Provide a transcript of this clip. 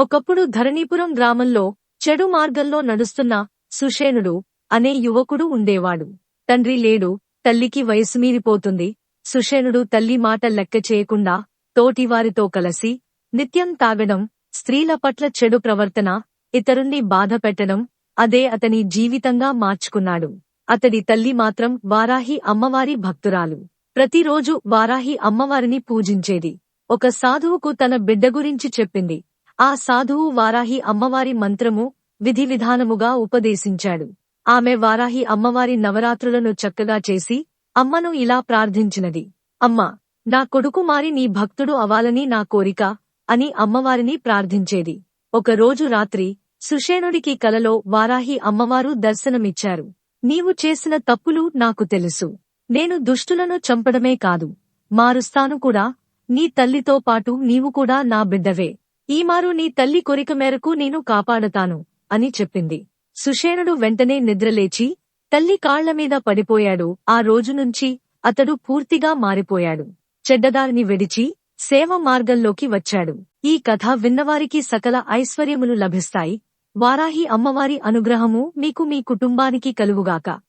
ఒకప్పుడు ధరణీపురం గ్రామంలో చెడు మార్గంలో నడుస్తున్న సుషేనుడు అనే యువకుడు ఉండేవాడు. తండ్రి లేడు తల్లికి వయసు మీరిపోతుంది. సుషేనుడు తల్లి మాట లెక్క చేయకుండా తోటివారితో కలసి నిత్యం తాగడం స్త్రీల పట్ల చెడు ప్రవర్తన ఇతరుణ్ణి బాధ పెట్టడం అదే అతని జీవితంగా మార్చుకున్నాడు. అతడి తల్లి మాత్రం వారాహి అమ్మవారి భక్తురాలు. ప్రతిరోజు వారాహి అమ్మవారిని పూజించేది. ఒక సాధువుకు తన బిడ్డ గురించి చెప్పింది. ఆ సాధువు వారాహి అమ్మవారి మంత్రము విధి విధానముగా ఉపదేశించాడు. ఆమె వారాహి అమ్మవారి నవరాత్రులను చక్కగా చేసి అమ్మను ఇలా ప్రార్థించినది అమ్మ నా కొడుకు మారి నీ భక్తుడు అవాలని నా కోరిక అని అమ్మవారిని ప్రార్థించేది. ఒకరోజు రాత్రి సుషేణుడికి కలలో వారాహి అమ్మవారు దర్శనమిచ్చారు. నీవు చేసిన తప్పులు నాకు తెలుసు. నేను దుష్టులను చంపడమే కాదు. మారుస్తాను కూడా. నీ తల్లితో పాటు నీవు కూడా నా బిడ్డవే. ఈమారు నీ తల్లి కోరిక మేరకు నేను కాపాడతాను అని చెప్పింది. సుషేణుడు వెంటనే నిద్రలేచి తల్లి కాళ్ళమీద పడిపోయాడు. ఆ రోజు నుంచి అతడు పూర్తిగా మారిపోయాడు. చెడ్డదారిని విడిచి సేవ మార్గంలోకి వచ్చాడు. ఈ కథ విన్నవారికి సకల ఐశ్వర్యములు లభిస్తాయి. వారాహి అమ్మవారి అనుగ్రహము మీకు మీ కుటుంబానికి కలుగుగాక.